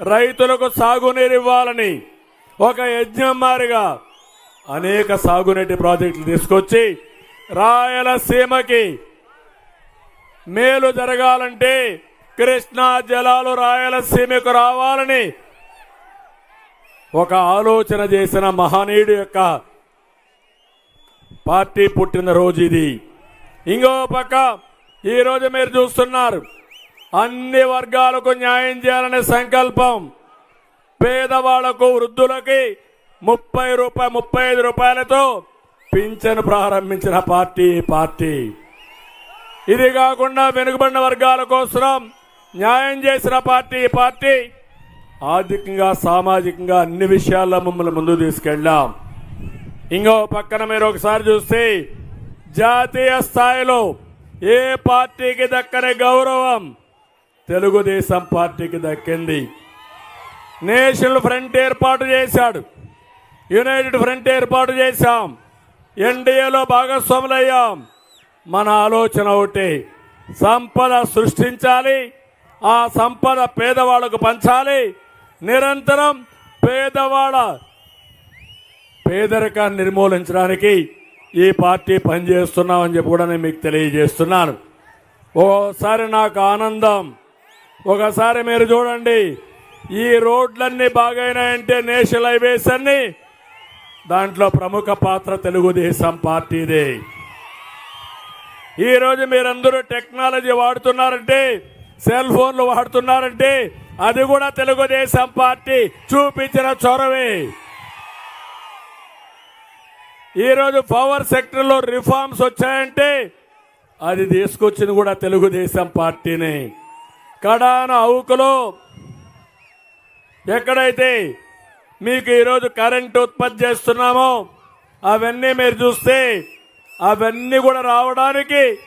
రైతులకు సాగునీరు ఇవ్వాలని ఒక యజ్ఞం మారిగా అనేక సాగునీటి ప్రాజెక్టులు తీసుకొచ్చి రాయలసీమకి మేలు జరగాలంటే కృష్ణా జలాలు రాయలసీమకు రావాలని ఒక ఆలోచన చేసిన మహనీయుడు యొక్క పార్టీ పుట్టిన రోజు ఇది. ఇంకో పక్క ఈరోజు మీరు చూస్తున్నారు. అన్ని వర్గాలకు న్యాయం చేయాలనే సంకల్పం. పేదవాళ్ళకు వృద్ధులకి ముప్పై రూపాయ ముప్పై ఐదు రూపాయలతో పింఛను ప్రారంభించిన పార్టీ పార్టీ. ఇది కాకుండా వెనుకబడిన వర్గాల కోసం న్యాయం చేసిన పార్టీ పార్టీ. ఆర్థికంగా సామాజికంగా అన్ని విషయాల్లో మమ్మల్ని ముందు తీసుకెళ్ళాం. ఇంకో పక్కన మీరు ఒకసారి చూస్తే జాతీయ స్థాయిలో ఏ పార్టీకి దక్కని గౌరవం తెలుగుదేశం పార్టీకి దక్కింది నేషనల్ ఫ్రంట్ ఏర్పాటు చేశాడు. యునైటెడ్ ఫ్రంట్ ఏర్పాటు చేశాం. ఎన్డీఏలో భాగస్వాములయ్యాం. మన ఆలోచన ఒకటి సంపద సృష్టించాలి ఆ సంపద పేదవాళ్ళకు పంచాలి నిరంతరం పేదవాళ్ళ పేదరికాన్ని నిర్మూలించడానికి ఈ పార్టీ పనిచేస్తున్నామని చెప్పి కూడా నేను మీకు తెలియజేస్తున్నాను. ఓసారి నాకు ఆనందం. ఒకసారి మీరు చూడండి. ఈ రోడ్లన్నీ బాగైనాయంటే నేషనల్ హైవేస్ అన్ని. దాంట్లో ప్రముఖ పాత్ర తెలుగుదేశం పార్టీదే. ఈరోజు మీరందరూ టెక్నాలజీ వాడుతున్నారంటే సెల్ ఫోన్లు వాడుతున్నారంటే అది కూడా తెలుగుదేశం పార్టీ చూపించిన చొరవే. ఈరోజు పవర్ సెక్టర్లో రిఫార్మ్స్ వచ్చాయంటే అది తీసుకొచ్చింది కూడా తెలుగుదేశం పార్టీనే. కడాన అవుకులో ఎక్కడైతే మీకు ఈరోజు కరెంట్ ఉత్పత్తి చేస్తున్నామో అవన్నీ మీరు చూస్తే అవన్నీ కూడా రావడానికి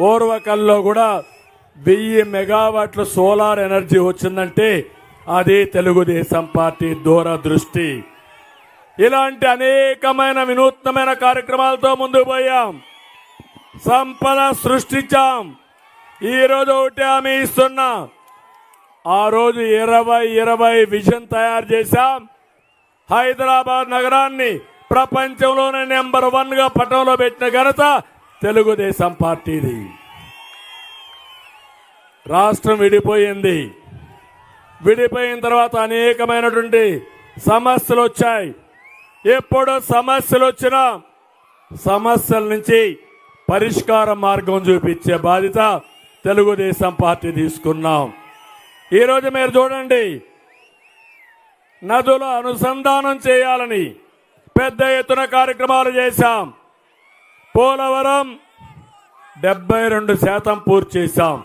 ఓర్వకల్లో కూడా వెయ్యి మెగావాట్ల సోలార్ ఎనర్జీ వచ్చిందంటే అది తెలుగుదేశం పార్టీ దూరదృష్టి. ఇలాంటి అనేకమైన వినూత్నమైన కార్యక్రమాలతో ముందుకు పోయాం. సంపద సృష్టించాం. ఈ రోజు ఒకటి హామీ ఇస్తున్నా. ఆ రోజు ఇరవై ఇరవై విజన్ తయారు చేశాం. హైదరాబాద్ నగరాన్ని ప్రపంచంలోనే నెంబర్ వన్గా పటంలో పెట్టిన ఘనత తెలుగుదేశం పార్టీది. రాష్ట్రం విడిపోయింది. విడిపోయిన తర్వాత అనేకమైనటువంటి సమస్యలు వచ్చాయి. ఎప్పుడు సమస్యలు వచ్చినా సమస్యల నుంచి పరిష్కార మార్గం చూపించే బాధ్యత తెలుగుదేశం పార్టీ తీసుకున్నాం. ఈరోజు మీరు చూడండి నదుల అనుసంధానం చేయాలని పెద్ద ఎత్తున కార్యక్రమాలు చేశాం. పోలవరం డెబ్బై రెండు శాతం పూర్తి చేశాం.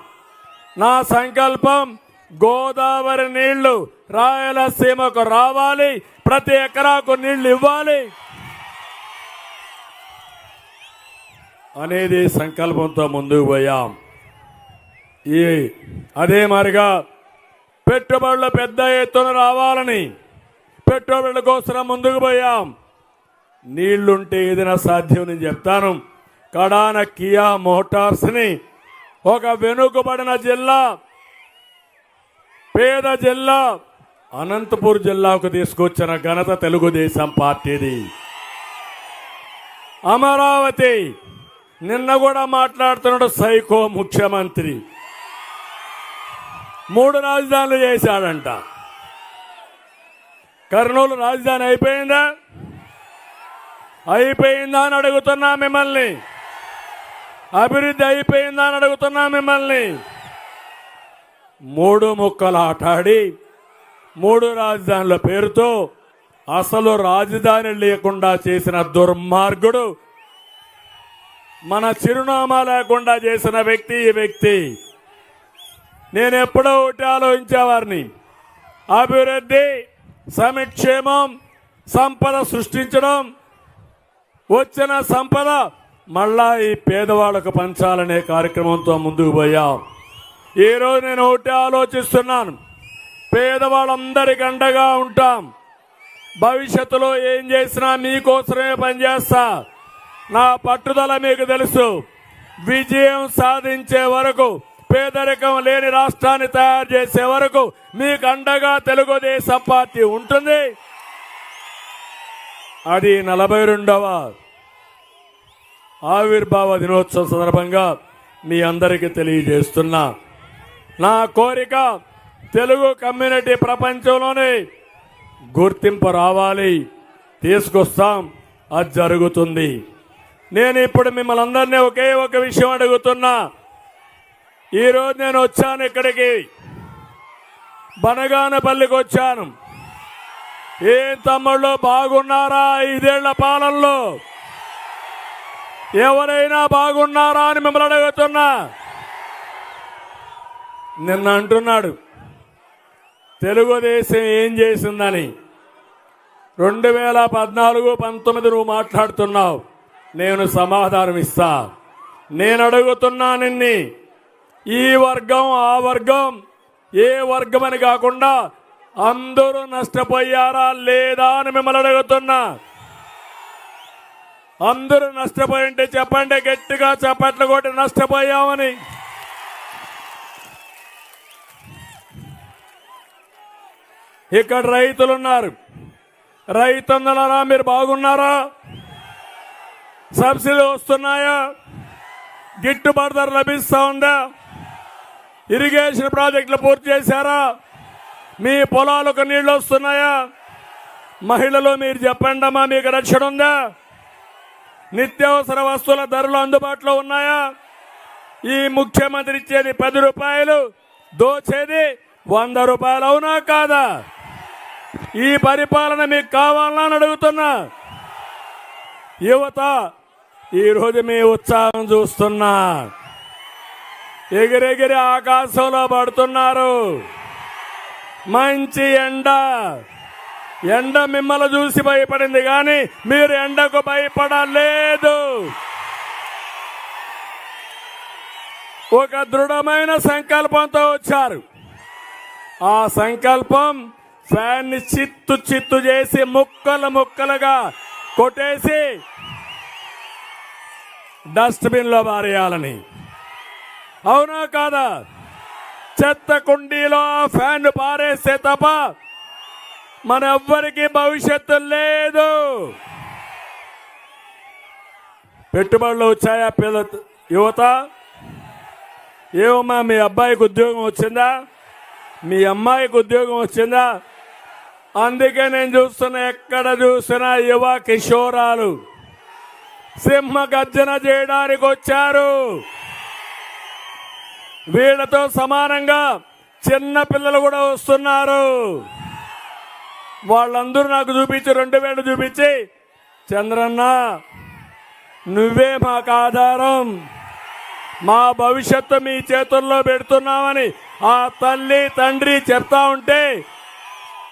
నా సంకల్పం గోదావరి నీళ్ళు రాయలసీమకు రావాలి ప్రతి ఎకరాకు నీళ్ళు ఇవ్వాలి. అనేది సంకల్పంతో ముందుకు పోయాం. ఈ అదే మారిగా పెట్టుబడులు పెద్ద ఎత్తున రావాలని పెట్టుబడుల కోసం ముందుకు పోయాం. నీళ్ళుంటే ఏదైనా సాధ్యం నేను చెప్తాను. కడాన కియా మోటార్స్ని ఒక వెనుకబడిన జిల్లా పేద జిల్లా అనంతపూర్ జిల్లాకు తీసుకొచ్చిన ఘనత తెలుగుదేశం పార్టీది. అమరావతి నిన్న కూడా మాట్లాడుతున్నాడు సైకో ముఖ్యమంత్రి. మూడు రాజధానులు చేశాడంట. కర్నూలు రాజధాని అయిపోయిందా? అయిపోయిందా అని అడుగుతున్నా మిమ్మల్ని. అభివృద్ధి అయిపోయిందా అని అడుగుతున్నా మిమ్మల్ని. మూడు ముక్కలు ఆటాడి మూడు రాజధానుల పేరుతో అసలు రాజధాని లేకుండా చేసిన దుర్మార్గుడు మన చిరునామా లేకుండా చేసిన వ్యక్తి ఈ వ్యక్తి. నేను ఎప్పుడో ఒకటి ఆలోచించేవారిని అభివృద్ధి సమక్షేమం సంపద సృష్టించడం వచ్చిన సంపద మళ్ళా ఈ పేదవాళ్ళకు పంచాలనే కార్యక్రమంతో ముందుకు పోయాం. ఈరోజు నేను ఒకటి ఆలోచిస్తున్నాను. పేదవాళ్ళందరికీ అండగా ఉంటాం. భవిష్యత్తులో ఏం చేసినా మీకోసమే పనిచేస్తా. నా పట్టుదల మీకు తెలుసు. విజయం సాధించే వరకు పేదరికం లేని రాష్ట్రాన్ని తయారు చేసే వరకు మీకు అండగా తెలుగుదేశం పార్టీ ఉంటుంది. అది నలభై రెండవ ఆవిర్భావ దినోత్సవం సందర్భంగా మీ అందరికీ తెలియజేస్తున్నా. నా కోరిక తెలుగు కమ్యూనిటీ ప్రపంచంలోనే గుర్తింపు రావాలి తీసుకొస్తాం అది జరుగుతుంది. నేను ఇప్పుడు మిమ్మల్ని అందరినీ ఒకే ఒక విషయం అడుగుతున్నా. ఈరోజు నేను వచ్చాను ఇక్కడికి. బనగానపల్లికి వచ్చాను. ఏం తమ్ముళ్ళు బాగున్నారా ఐదేళ్ళ పాలనలో? ఎవరైనా బాగున్నారా అని మిమ్మల్ని అడుగుతున్నా. నిన్న అంటున్నాడు తెలుగుదేశం ఏం చేసిందని. రెండు వేల పద్నాలుగు పంతొమ్మిది నువ్వు మాట్లాడుతున్నావు. నేను సమాధానం ఇస్తా నేను అడుగుతున్నా నిన్ని. ఈ వర్గం ఆ వర్గం ఏ వర్గం అని కాకుండా అందరూ నష్టపోయారా లేదా అని మిమ్మల్ని అడుగుతున్నా. అందరూ నష్టపోయి ఉంటే చెప్పండి గట్టిగా చప్పట్లు కొట్టి నష్టపోయామని. ఇక్కడ రైతులు ఉన్నారు రైతన్నలారా మీరు బాగున్నారా? సబ్సిడీ వస్తున్నాయా? గిట్టుబాటు ధర లభిస్తా ఉందా? ఇరిగేషన్ ప్రాజెక్టులు పూర్తి చేశారా? మీ పొలాలకు నీళ్ళు వస్తున్నాయా? మహిళలు మీరు చెప్పండమ్మా మీకు రక్షణ ఉందా? నిత్యావసర వస్తువుల ధరలు అందుబాటులో ఉన్నాయా? ఈ ముఖ్యమంత్రి ఇచ్చేది పది రూపాయలు దోచేది వంద రూపాయలు అవునా కాదా? ఈ పరిపాలన మీకు కావాలా అని అడుగుతున్నా. యువత ఈరోజు మీ ఉత్సాహం చూస్తున్నా. ఎగిరెగిరి ఆకాశంలో పడుతున్నారు. మంచి ఎండ. ఎండ మిమ్మల్ని చూసి భయపడింది కానీ మీరు ఎండకు భయపడలేదు. ఒక దృఢమైన సంకల్పంతో వచ్చారు. ఆ సంకల్పం ఫ్యాన్ని చిత్తు చిత్తు చేసి ముక్కలు ముక్కలుగా కొట్టేసి డస్ట్బిన్లో పారేయాలని. అవునా కాదా? చెత్త కుండీలో ఆ ఫ్యాన్ పారేస్తే తప్ప మన ఎవ్వరికి భవిష్యత్తు లేదు. పెట్టుబడులు వచ్చాయా పిల్ల యువత? ఏమమ్మా మీ అబ్బాయికి ఉద్యోగం వచ్చిందా? మీ అమ్మాయికి ఉద్యోగం వచ్చిందా? అందుకే నేను చూస్తున్నా ఎక్కడ చూసినా యువ కిషోరాలు. సింహ గర్జన చేయడానికి వచ్చారు. వీళ్ళతో సమానంగా చిన్న పిల్లలు కూడా వస్తున్నారు. వాళ్ళందరూ నాకు చూపించి రెండు వేలు చూపించి చంద్రన్న నువ్వే మాకు ఆధారం. మా భవిష్యత్తు మీ చేతుల్లో పెడుతున్నామని ఆ తల్లి తండ్రి చెప్తా ఉంటే